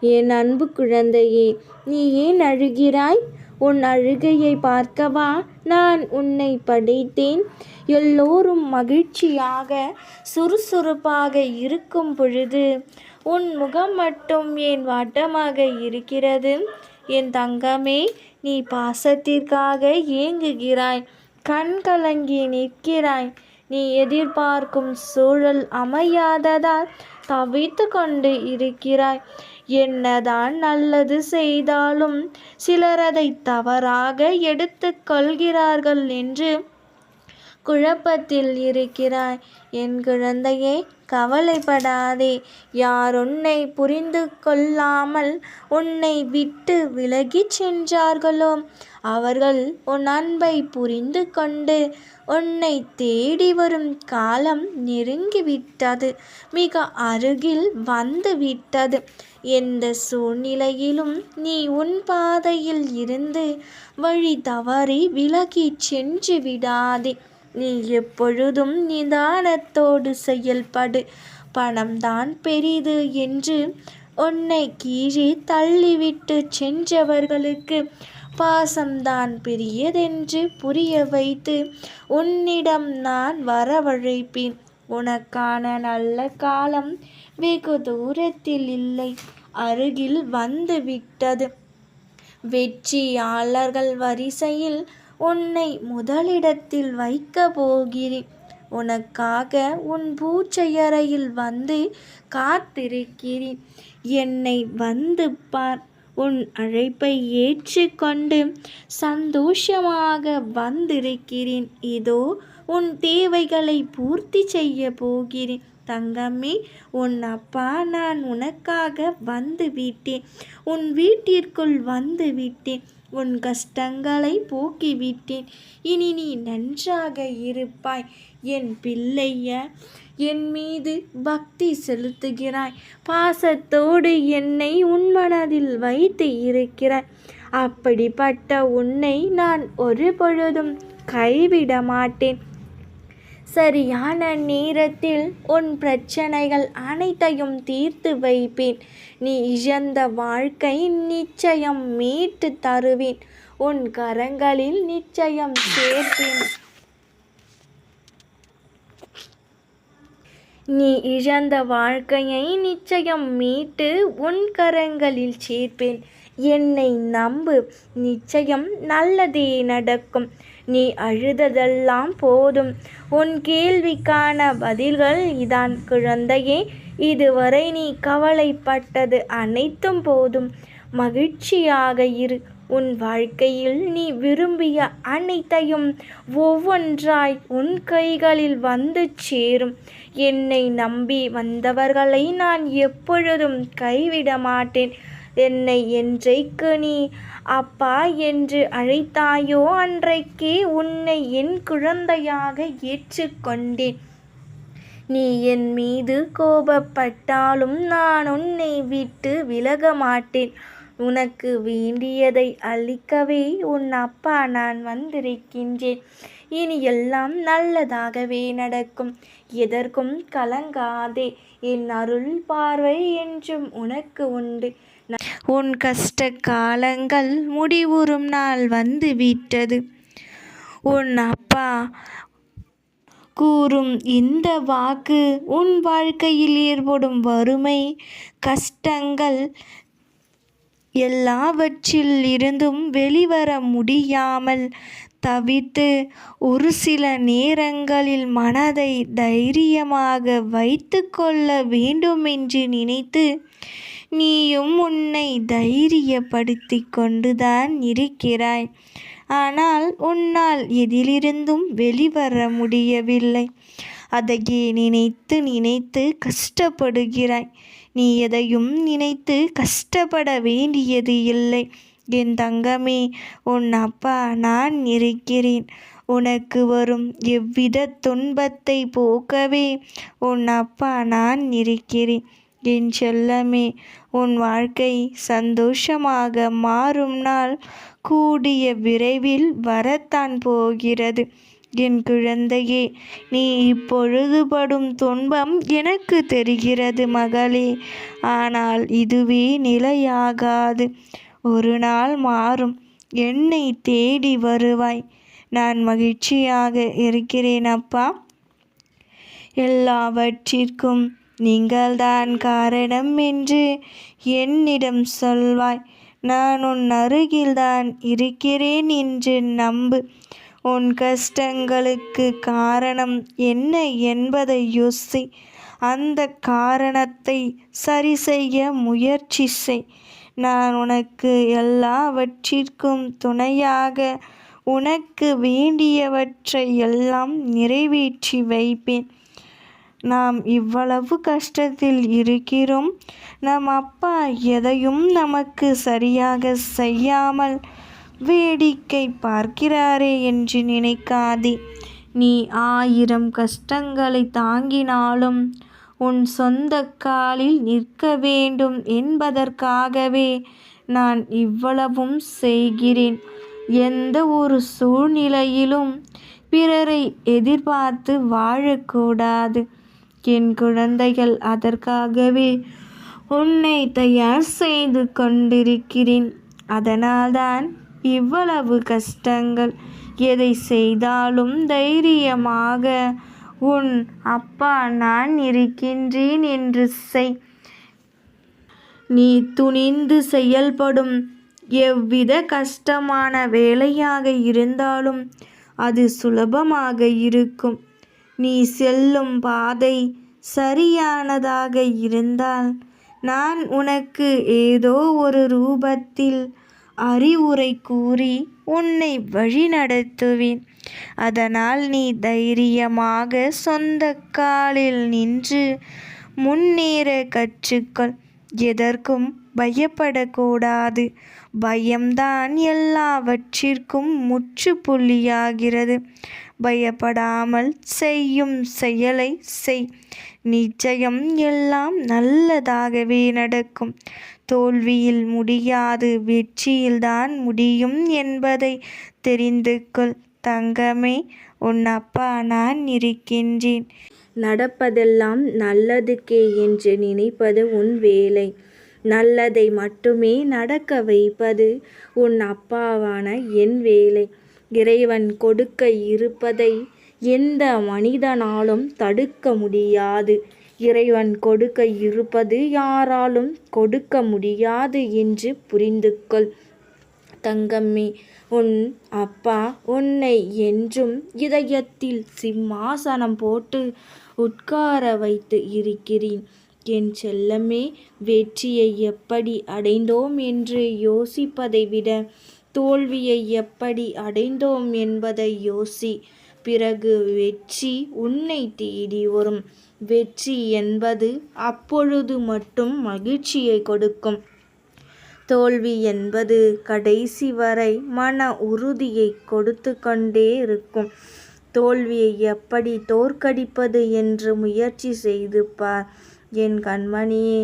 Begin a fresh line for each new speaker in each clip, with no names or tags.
என் அன்பு குழந்தையே நீ ஏன் அழுகிறாய்? உன் அழுகையை பார்க்கவா நான் உன்னை படைத்தேன். எல்லோரும் மகிழ்ச்சியாக சுறுசுறுப்பாக இருக்கும் பொழுது உன் முகம் மட்டும் ஏன் வாட்டமாக இருக்கிறது? என் தங்கமே நீ பாசத்திற்காக ஏங்குகிறாய். கண் கலங்கி நிற்கிறாய். நீ எதிர்பார்க்கும் சூழல் அமையாததால் தவித்து கொண்டு இருக்கிறாய். என்னதான் நல்லது செய்தாலும் சிலர் அதை தவறாக எடுத்து கொள்கிறார்கள் என்று குழப்பத்தில் இருக்கிறாய். என் குழந்தையே கவலைப்படாதே. யார் உன்னை புரிந்து கொள்ளாமல் உன்னை விட்டு விலகிச் சென்றார்களோ? அவர்கள் உன் அன்பை புரிந்து கொண்டு உன்னை தேடி வரும் காலம் நெருங்கிவிட்டது. மிக அருகில் வந்து விட்டது. எந்த சூழ்நிலையிலும் நீ உன் பாதையில் இருந்து வழி தவறி விலகி சென்று விடாதே. நீ எப்பொழுதும் நிதானத்தோடு செயல்படு. பணம்தான் பெரிது என்று உன்னை கீழே தள்ளிவிட்டு சென்றவர்களுக்கு பாசம்தான் பெரியதென்று புரிய வைத்து உன்னிடம் நான் வரவழைப்பேன். உனக்கான நல்ல காலம் வெகு தூரத்தில் இல்லை. அருகில் வந்துவிட்டது. வெற்றியாளர்கள் வரிசையில் உன்னை முதலிடத்தில் வைக்க போகிறேன். உனக்காக உன் பூச்சையறையில் வந்து காத்திருக்கிறேன். என்னை வந்து பார். உன் அழைப்பை ஏற்றுக்கொண்டு சந்தோஷமாக வந்திருக்கிறேன். இதோ உன் தேவைகளை பூர்த்தி செய்ய போகிறேன். தங்கமே உன் அப்பா நான் உனக்காக வந்து விட்டேன். உன் வீட்டிற்குள் வந்து விட்டேன். உன் கஷ்டங்களை போக்கிவிட்டேன். இனி நீ நன்றாக இருப்பாய். என் பிள்ளைய என் மீது பக்தி செலுத்துகிறாய். பாசத்தோடு என்னை உன் மனதில் வைத்து இருக்கிறாய். அப்படிப்பட்ட உன்னை நான் ஒரு பொழுதும் கைவிட மாட்டேன் சரியான நேரத்தில் உன் பிரச்சனைகள் அனைத்தையும் தீர்த்து வைப்பேன். நீ இழந்த வாழ்க்கை நிச்சயம் மீட்டு தருவேன். உன் கரங்களில் நிச்சயம் சேர்ப்பேன். நீ இழந்த வாழ்க்கையை நிச்சயம் மீட்டு உன் கரங்களில் சேர்ப்பேன். என்னை நம்பு. நிச்சயம் நல்லதே நடக்கும். நீ அழுததெல்லாம் போதும். உன் கேள்விக்கான பதில்கள் இதான். குழந்தையே இதுவரை நீ கவலைப்பட்டது அனைத்தும் போதும். மகிழ்ச்சியாக இரு. உன் வாழ்க்கையில் நீ விரும்பிய அனைத்தையும் ஒவ்வொன்றாய் உன் கைகளில் வந்து சேரும். என்னை நம்பி வந்தவர்களை நான் எப்பொழுதும் கைவிட மாட்டேன் என்னை என்றைக்கு நீ அப்பா என்று அழைத்தாயோ அன்றைக்கே உன்னை என் குழந்தையாக ஏற்றுக்கொண்டேன். நீ என் மீது கோபப்பட்டாலும் நான் உன்னை விட்டு விலக மாட்டேன் உனக்கு வேண்டியதை அளிக்கவே உன் அப்பா நான் வந்திருக்கின்றேன். இனி எல்லாம் நல்லதாகவே நடக்கும். எதற்கும் கலங்காதே. என் அருள் பார்வை என்றும் உனக்கு உண்டு. உன் கஷ்ட காலங்கள் முடிவுறும் நாள் வந்து விட்டது. உன் அப்பா கூறும் இந்த வாக்கு உன் வாழ்க்கையில் ஏற்படும் வறுமை கஷ்டங்கள் எல்லாவற்றில் இருந்தும் வெளிவர முடியாமல் தவித்து ஒரு சில நேரங்களில் மனதை தைரியமாக வைத்து கொள்ள வேண்டுமென்று நினைத்து நீயும் உன்னை தைரியப்படுத்தி கொண்டுதான் இருக்கிறாய். ஆனால் உன்னால் எதிலிருந்தும் வெளிவர முடியவில்லை. அதையே நினைத்து நினைத்து கஷ்டப்படுகிறாய். நீ எதையும் நினைத்து கஷ்டப்பட வேண்டியது இல்லை. என் தங்கமே உன் அப்பா நான் இருக்கிறேன். உனக்கு வரும் எவ்வித துன்பத்தை போக்கவே உன் அப்பா நான் இருக்கிறேன். என் செல்லமே உன் வாழ்க்கை சந்தோஷமாக மாறும் நாள் கூடிய விரைவில் வரத்தான் போகிறது. என் குழந்தையே நீ இப்பொழுது படும் துன்பம் எனக்கு தெரிகிறது மகளே. ஆனால் இதுவே நிலையாகாது. ஒரு நாள் மாறும். என்னை தேடி வருவாய். நான் மகிழ்ச்சியாக இருக்கிறேன் அப்பா. எல்லாவற்றிற்கும் நீங்கள்தான் காரணம் என்று என்னிடம் சொல்வாய். நான் உன் அருகில்தான் இருக்கிறேன் என்று நம்பு. உன் கஷ்டங்களுக்கு காரணம் என்ன என்பதை யோசி. அந்த காரணத்தை சரி செய்ய முயற்சி செய். நான் உனக்கு எல்லாவற்றிற்கும் துணையாக உனக்கு வேண்டியவற்றை எல்லாம் நிறைவேற்றி வைப்பேன். நாம் இவ்வளவு கஷ்டத்தில் இருக்கிறோம். நம் அப்பா எதையும் நமக்கு சரியாக செய்யாமல் வேடிக்கை பார்க்கிறாரே என்று நினைக்காதே. நீ ஆயிரம் கஷ்டங்களை தாங்கினாலும் உன் சொந்த காலில் நிற்க வேண்டும் என்பதற்காகவே நான் இவ்வளவும் செய்கிறேன். எந்த ஒரு சூழ்நிலையிலும் பிறரை எதிர்பார்த்து வாழக்கூடாது. என் குழந்தைகள் அதற்காகவே உன்னை தயார் செய்து கொண்டிருக்கிறேன். அதனால்தான் இவ்வளவு கஷ்டங்கள் எதை செய்தாலும் தைரியமாக உன் அப்பா நான் இருக்கின்றேன் என்று செய். நீ துணிந்து செயல்படும் எவ்வித கஷ்டமான வேலையாக இருந்தாலும் அது சுலபமாக இருக்கும். நீ செல்லும் பாதை சரியானதாக இருந்தால் நான் உனக்கு ஏதோ ஒரு ரூபத்தில் அறிவுரை கூறி உன்னை வழிநடத்துவேன். அதனால் நீ தைரியமாக சொந்த காலில் நின்று முன்னேற கற்றுக்கொள். எதற்கும் பயப்படக்கூடாது. பயம்தான் எல்லாவற்றிற்கும் முற்றுப்புள்ளியாகிறது. பயப்படாமல் செய்யும் செயலை செய். நிச்சயம் எல்லாம் நல்லதாகவே நடக்கும். தோல்வியில் முடியாது வெற்றியில்தான் முடியும் என்பதை தெரிந்து கொள். தங்கமே உன் அப்பா நான் இருக்கின்றேன்.
நடப்பதெல்லாம் நல்லதுக்கே என்று நினைப்பது உன் வேலை. நல்லதை மட்டுமே நடக்க வைப்பது உன் அப்பாவான என் வேலை. இறைவன் கொடுக்க இருப்பதை எந்த மனிதனாலும் தடுக்க முடியாது. இறைவன் கொடுக்க இருப்பது யாராலும் கொடுக்க முடியாது என்று புரிந்து கொள் தங்கம்மி உன் அப்பா உன்னை என்றும் இதயத்தில் சிம்மாசனம் போட்டு உட்கார வைத்து இருக்கிறேன். என் செல்லமே வெற்றியை எப்படி அடைந்தோம் என்று யோசிப்பதை விட தோல்வியை எப்படி அடைந்தோம் என்பதை யோசி. பிறகு வெற்றி உன்னை தேடி வரும். வெற்றி என்பது அப்பொழுது மட்டும் மகிழ்ச்சியை கொடுக்கும். தோல்வி என்பது கடைசி வரை மன உறுதியை கொடுத்து கொண்டே இருக்கும். தோல்வியை எப்படி தோற்கடிப்பது என்று முயற்சி செய்து பார். என் கண்மணியே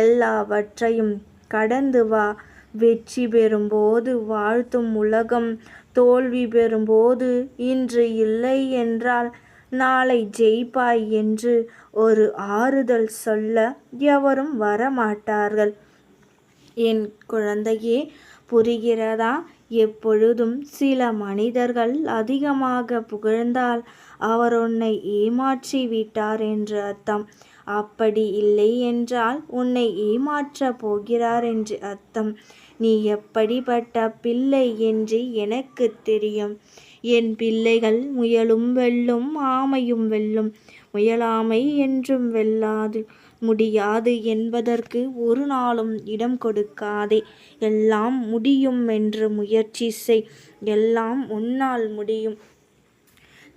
எல்லாவற்றையும் கடந்து வா. வெற்றி பெறும்போது வாழ்த்தும் உலகம் தோல்வி பெறும்போது இன்று இல்லை என்றால் நாளை ஜெயிப்பாய் என்று ஒரு ஆறுதல் சொல்ல எவரும் வரமாட்டார்கள். என் குழந்தையே புரிகிறதா? எப்பொழுதும் சில மனிதர்கள் அதிகமாக புகழ்ந்தால் அவர் உன்னை ஏமாற்றி விட்டார் என்று அர்த்தம். அப்படி இல்லை என்றால் உன்னை ஏமாற்றப் போகிறார் என்று அர்த்தம். நீ எப்படிப்பட்ட பிள்ளை என்று எனக்கு தெரியும். என் பிள்ளைகள் முயலும் வெல்லும் ஆமையும் வெல்லும். முயலாமை என்றும் வெல்லாது. முடியாது என்பதற்கு ஒரு நாளும் இடம் கொடுக்காதே. எல்லாம் முடியும் என்று முயற்சி செய். எல்லாம் உன்னால் முடியும்.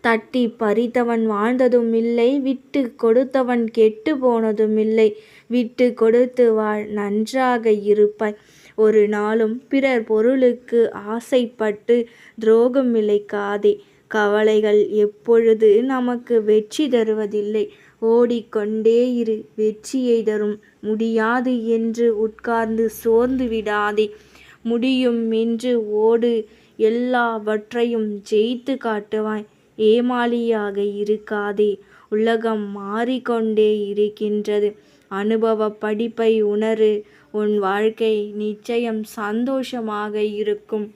தட்டி பறித்தவன் வாழ்ந்ததும் இல்லை. விட்டு கொடுத்தவன் கெட்டு போனதும் இல்லை. விட்டு கொடுத்து வாழ் நன்றாக இருப்பாய். ஒரு நாளும் பிறர் பொருளுக்கு ஆசைப்பட்டு துரோகம் இழைக்காதே. கவலைகள் எப்பொழுது நமக்கு வெற்றி தருவதில்லை. ஓடிக்கொண்டே இரு வெற்றியை தரும். முடியாது என்று உட்கார்ந்து சோர்ந்து விடாதே. முடியும் என்று ஓடு எல்லாவற்றையும் ஜெயித்து காட்டுவாய். ஏமாளியாக இருக்காதே. உலகம் மாறிக்கொண்டே இருக்கின்றது. அனுபவ படிப்பை உணரு. உன் வாழ்க்கை நிச்சயம் சந்தோஷமாக இருக்கும்.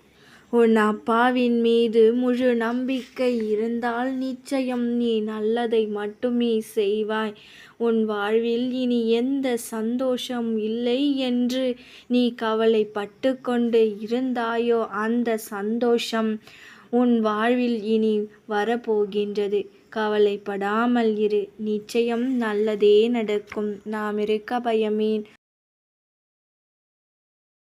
உன் அப்பாவின் மீது முழு நம்பிக்கை இருந்தால் நிச்சயம் நீ நல்லதை மட்டுமே செய்வாய். உன் வாழ்வில் இனி எந்த சந்தோஷம் இல்லை என்று நீ கவலைப்பட்டு கொண்டு இருந்தாயோ அந்த சந்தோஷம் உன் வாழ்வில் இனி வரப்போகின்றது. கவலைப்படாமல் இரு. நிச்சயம் நல்லதே நடக்கும். நாம் இருக்க பயமேன்.